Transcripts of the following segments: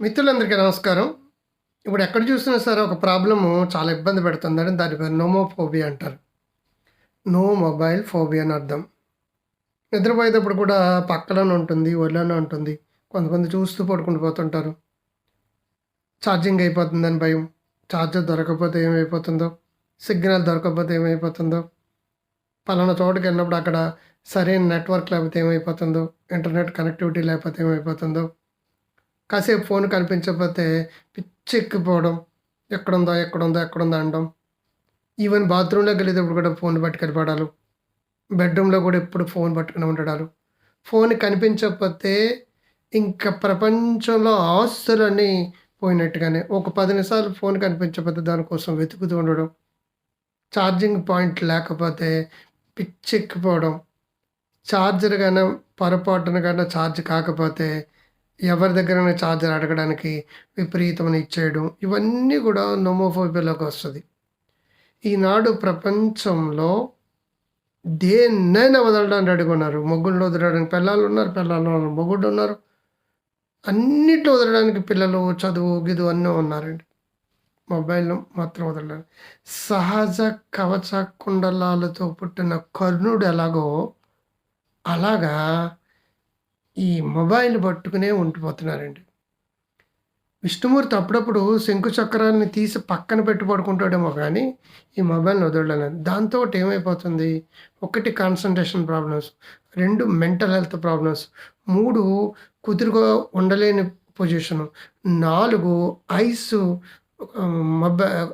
మిత్రులందరికీ నమస్కారం. ఇప్పుడు ఎక్కడ చూసినా సరే ఒక ప్రాబ్లము చాలా ఇబ్బంది పెడుతుందని దాని పేరు నోమోఫోబియా అంటారు. నో మొబైల్ ఫోబియా అని అర్థం. నిద్రపోయేటప్పుడు కూడా పక్కలోనే ఉంటుంది ఒళ్ళోనే ఉంటుంది. కొంతమంది చూస్తూ పడుకుంటూ పోతుంటారు. ఛార్జింగ్ అయిపోతుందని భయం. ఛార్జర్ దొరకకపోతే ఏమైపోతుందో సిగ్నల్ దొరకకపోతే ఏమైపోతుందో పలానా చోటుకి వెళ్ళినప్పుడు అక్కడ సరైన నెట్వర్క్ లేకపోతే ఏమైపోతుందో ఇంటర్నెట్ కనెక్టివిటీ లేకపోతే ఏమైపోతుందో కాసేపు ఫోన్ కనిపించకపోతే పిచ్చెక్కిపోవడం ఎక్కడుందో ఎక్కడుందో ఎక్కడుందో అనడం. ఈవెన్ బాత్రూంలోకి వెళ్ళేటప్పుడు కూడా ఫోన్ పట్టుకొని పడాలి. బెడ్రూమ్లో కూడా ఎప్పుడు ఫోన్ పట్టుకుని ఉండడాలు. ఫోన్ కనిపించకపోతే ఇంకా ప్రపంచంలో ఆస్తులన్నీ పోయినట్టుగానే ఒక పది నిమిషాలు ఫోన్ కనిపించకపోతే దానికోసం వెతుకుతూ ఉండడం. ఛార్జింగ్ పాయింట్ లేకపోతే పిచ్చెక్కిపోవడం. ఛార్జర్ కానీ పొరపాటున కానీ ఛార్జ్ కాకపోతే ఎవరి దగ్గరైనా ఛార్జర్ అడగడానికి విపరీతమైన ఇచ్చేయడం ఇవన్నీ కూడా నోమోఫోబియాలోకి వస్తుంది. ఈనాడు ప్రపంచంలో దేన్నైనా వదలడానికి రెడీగా ఉన్నారు. మొగ్గుల్లో వదలడానికి పిల్లలు ఉన్నారు పిల్లలు ఉన్నారు మొగ్గుడు ఉన్నారు. అన్నిట్లో వదలడానికి పిల్లలు చదువు గిదు అన్నీ ఉన్నారండి. మొబైల్ మాత్రం వదలడానికి సహజ కవచ కుండలాలతో పుట్టిన కర్ణుడు ఎలాగో అలాగా ఈ మొబైల్ పట్టుకునే ఉండిపోతున్నారండి. విష్ణుమూర్తి అప్పుడప్పుడు శంకు చక్రాన్ని తీసి పక్కన పెట్టి పడుకుంటాడేమో కానీ ఈ మొబైల్ని వదలలేదు. దాంతో ఏమైపోతుంది? ఒకటి కాన్సన్ట్రేషన్ ప్రాబ్లమ్స్ రెండు మెంటల్ హెల్త్ ప్రాబ్లమ్స్ మూడు కుదురుగా ఉండలేని పొజిషను నాలుగు eyes mobile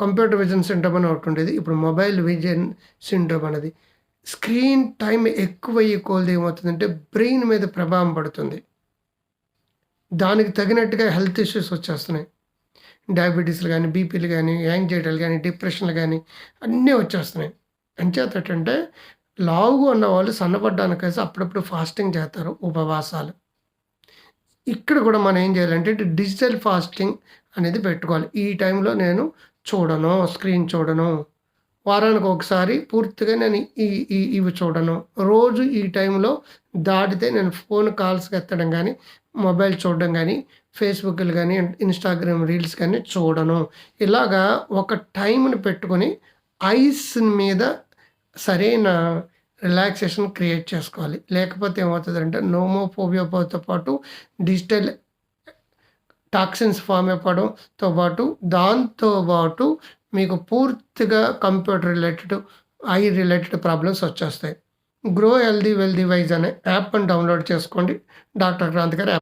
computer vision syndrome అని ఒకటి ఉండేది. ఇప్పుడు మొబైల్ విజన్ సిండ్రోమ్ అనేది స్క్రీన్ టైం ఎక్కువయ్యే కొలది ఏమవుతుందంటే బ్రెయిన్ మీద ప్రభావం పడుతుంది. దానికి తగినట్టుగా హెల్త్ ఇష్యూస్ వచ్చేస్తున్నాయి. డయాబెటీస్లు కానీ బీపీలు కానీ యాంగ్జైటీలు కానీ డిప్రెషన్లు కానీ అన్నీ వచ్చేస్తున్నాయి. అంచేత ఏంటంటే లావుగా ఉన్న వాళ్ళు సన్నపడ్డానికైతే అప్పుడప్పుడు ఫాస్టింగ్ చేస్తారు ఉపవాసాలు. ఇక్కడ కూడా మనం ఏం చేయాలంటే డిజిటల్ ఫాస్టింగ్ అనేది పెట్టుకోవాలి. ఈ టైంలో నేను చూడను స్క్రీన్ చూడను. వారానికి ఒకసారి పూర్తిగా నేను ఈ ఈ ఇవి చూడను. రోజు ఈ టైంలో దాటితే నేను ఫోన్ కాల్స్ ఎత్తడం కానీ మొబైల్ చూడడం కానీ ఫేస్బుక్లు కానీ ఇన్స్టాగ్రామ్ రీల్స్ కానీ చూడను. ఇలాగా ఒక టైంని పెట్టుకొని ఐస్ మీద సరైన రిలాక్సేషన్ క్రియేట్ చేసుకోవాలి. లేకపోతే ఏమవుతుందంటే నోమోఫోబియోతో పాటు డిజిటల్ టాక్సిన్స్ ఫామ్ అయిపోవడంతో పాటు దాంతో పాటు మీకు పూర్తిగా computer related eye related problems వచ్చేస్తాయి. గ్రో హెల్దీ వెల్దీ వైజ్ అనే యాప్ని డౌన్లోడ్ చేసుకోండి. డాక్టర్ క్రాంతి గారు యాప్